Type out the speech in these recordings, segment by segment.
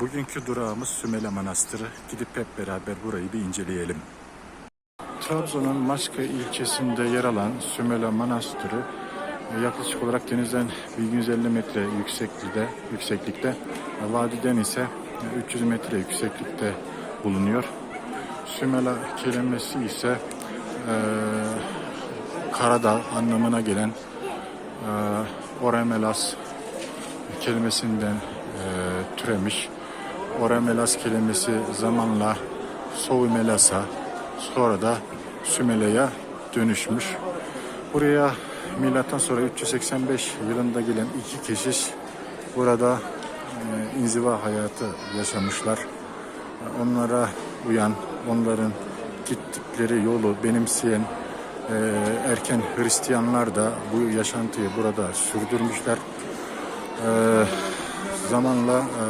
Bugünkü durağımız Sümele Manastırı. Gidip hep beraber burayı bir inceleyelim. Trabzon'un Maçka ilçesinde yer alan Sümele Manastırı yaklaşık olarak denizden 1150 metre yükseklikte, yükseklikte, vadiden ise 300 metre yükseklikte bulunuyor. Sümela kelimesi ise e, Karadağ anlamına gelen e, Oremelas kelimesinden e, türemiş. Oremelas kelimesi zamanla Sovimelas'a sonra da Sümele'ye dönüşmüş. Buraya milattan sonra 385 yılında gelen iki keşiş burada e, inziva hayatı yaşamışlar. Onlara uyan, onların gittikleri yolu benimseyen e, erken Hristiyanlar da bu yaşantıyı burada sürdürmüşler. E, zamanla e,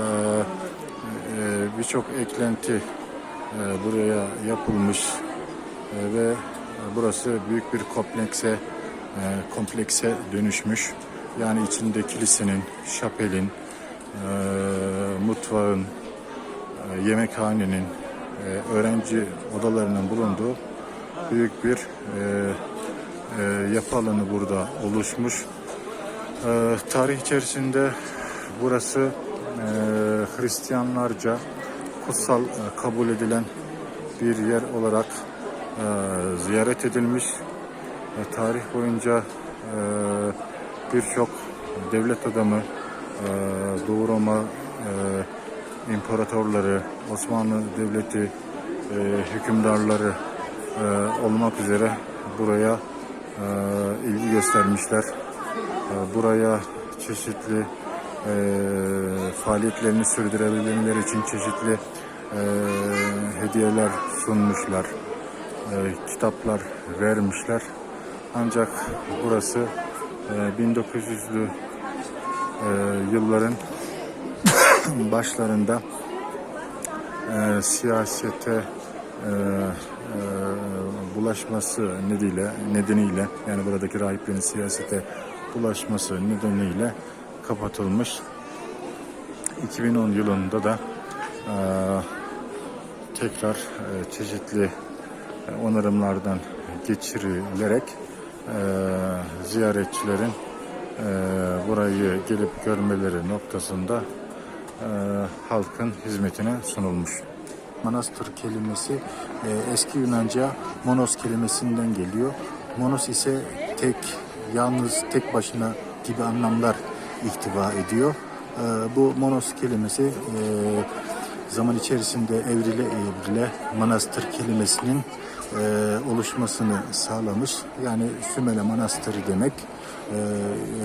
birçok eklenti e, buraya yapılmış e, ve burası büyük bir komplekse e, komplekse dönüşmüş. Yani içinde kilisenin, şapelin, e, mutfağın, e, yemekhanenin, e, öğrenci odalarının bulunduğu büyük bir e, e, yapı alanı burada oluşmuş. E, tarih içerisinde burası e, Hristiyanlarca kutsal e, kabul edilen bir yer olarak e, ziyaret edilmiş. E, tarih boyunca birçok devlet adamı, Doğu Roma imparatorları, Osmanlı Devleti hükümdarları olmak üzere buraya ilgi göstermişler. Buraya çeşitli e, faaliyetlerini sürdürebilmeleri için çeşitli e, hediyeler sunmuşlar, e, kitaplar vermişler. Ancak burası e, 1900'lü e, yılların başlarında e, siyasete e, e, bulaşması nedeniyle, nedeniyle yani buradaki rahiplerin siyasete bulaşması nedeniyle kapatılmış. 2010 yılında da e, tekrar e, çeşitli e, onarımlardan geçirilerek e, ziyaretçilerin burayı gelip görmeleri noktasında halkın hizmetine sunulmuş. Manastır kelimesi eski Yunanca monos kelimesinden geliyor. Monos ise tek, yalnız, tek başına gibi anlamlar ihtiva ediyor. Bu monos kelimesi zaman içerisinde evrile evrile manastır kelimesinin e, oluşmasını sağlamış. Yani Sümele Manastırı demek e,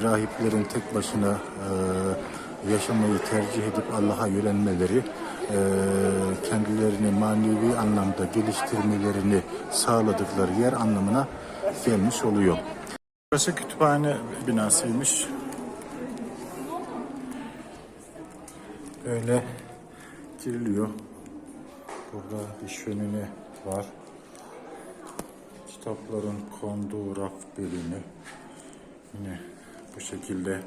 rahiplerin tek başına e, yaşamayı tercih edip Allah'a yönelmeleri, e, kendilerini manevi anlamda geliştirmelerini sağladıkları yer anlamına gelmiş oluyor. Burası kütüphane binasıymış. Böyle giriliyor. Burada bir şömine var. Kitapların konduğu raf bölümü. Yine bu şekilde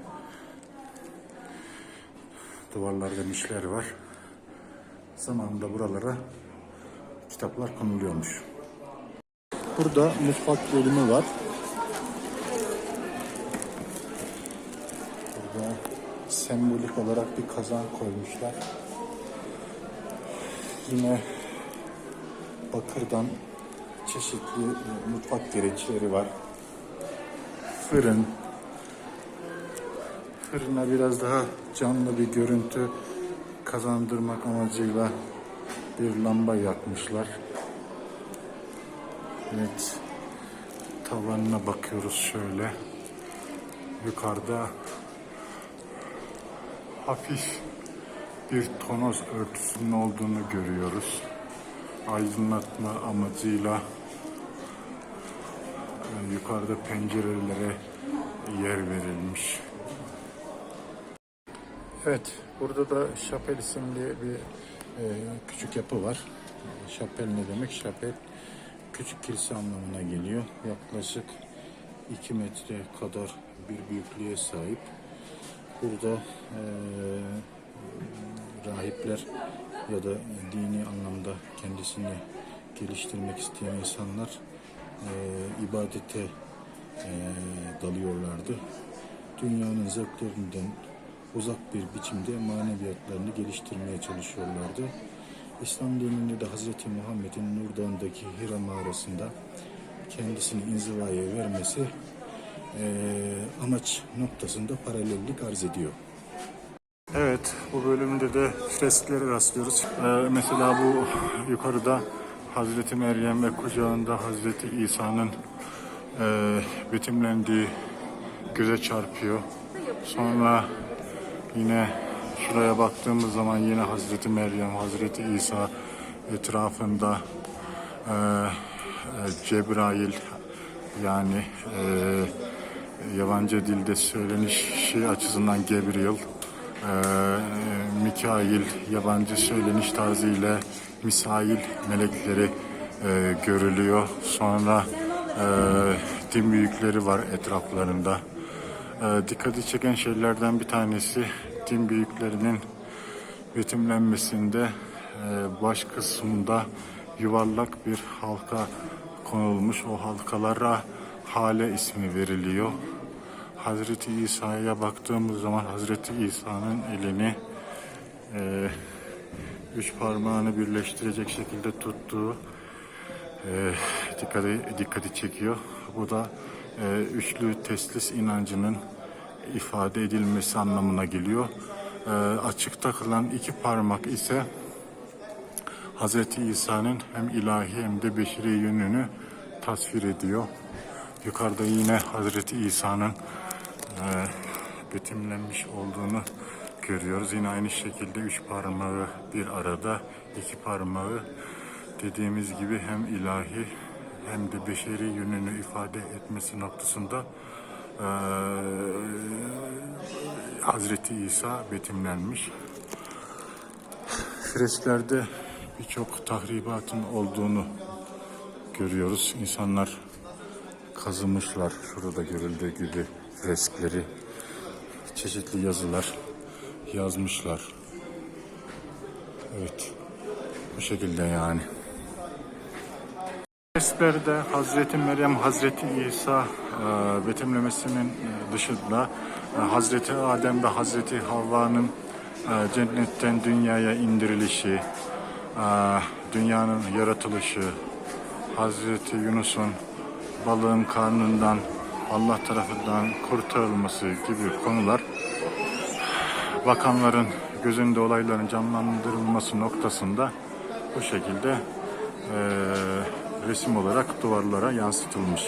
duvarlarda mişler var. Zamanında buralara kitaplar konuluyormuş. Burada mutfak bölümü var. Burada sembolik olarak bir kazan koymuşlar. Yine bakırdan çeşitli mutfak gereçleri var. Fırın. Fırına biraz daha canlı bir görüntü kazandırmak amacıyla bir lamba yakmışlar. Evet. Tavanına bakıyoruz şöyle. Yukarıda hafif bir tonoz örtüsünün olduğunu görüyoruz. Aydınlatma amacıyla e, yukarıda pencerelere yer verilmiş. Evet, burada da şapel isimli bir e, küçük yapı var. Şapel ne demek? Şapel küçük kilise anlamına geliyor. Yaklaşık 2 metre kadar bir büyüklüğe sahip. Burada e, rahipler ya da dini anlamda kendisini geliştirmek isteyen insanlar e, ibadete e, dalıyorlardı. Dünyanın zevklerinden uzak bir biçimde maneviyatlarını geliştirmeye çalışıyorlardı. İslam dininde de Hz. Muhammed'in Nur Dağı'ndaki Hira mağarasında kendisini inzivaya vermesi e, amaç noktasında paralellik arz ediyor. Evet, bu bölümde de fresklere rastlıyoruz. Ee, mesela bu yukarıda Hazreti Meryem ve kucağında Hazreti İsa'nın e, betimlendiği göze çarpıyor. Sonra yine şuraya baktığımız zaman yine Hazreti Meryem, Hazreti İsa etrafında e, e, Cebrail yani e, yabancı dilde söylenişi açısından Gabriel, e, Mikail yabancı söyleniş tarzıyla Misail melekleri e, görülüyor. Sonra e, din büyükleri var etraflarında. E, dikkati çeken şeylerden bir tanesi din büyüklerinin betimlenmesinde e, baş kısmında yuvarlak bir halka konulmuş. O halkalara hale ismi veriliyor. Hazreti İsa'ya baktığımız zaman Hazreti İsa'nın elini e, üç parmağını birleştirecek şekilde tuttuğu e, dikkati, dikkati çekiyor. Bu da e, üçlü teslis inancının ifade edilmesi anlamına geliyor. E, açıkta kalan iki parmak ise Hazreti İsa'nın hem ilahi hem de beşeri yönünü tasvir ediyor. Yukarıda yine Hazreti İsa'nın betimlenmiş olduğunu görüyoruz. Yine aynı şekilde üç parmağı bir arada, iki parmağı dediğimiz gibi hem ilahi hem de beşeri yönünü ifade etmesi noktasında e, Hazreti İsa betimlenmiş. Fresklerde birçok tahribatın olduğunu görüyoruz. İnsanlar kazımışlar şurada görüldüğü gibi freskleri. Çeşitli yazılar yazmışlar. Evet. Bu şekilde yani. Fresklerde Hazreti Meryem, Hazreti İsa e, betimlemesinin e, dışında e, Hazreti Adem ve Hazreti Havva'nın e, cennetten dünyaya indirilişi, e, dünyanın yaratılışı, Hazreti Yunus'un balığın karnından Allah tarafından kurtarılması gibi konular bakanların gözünde olayların canlandırılması noktasında bu şekilde eee, resim olarak duvarlara yansıtılmış.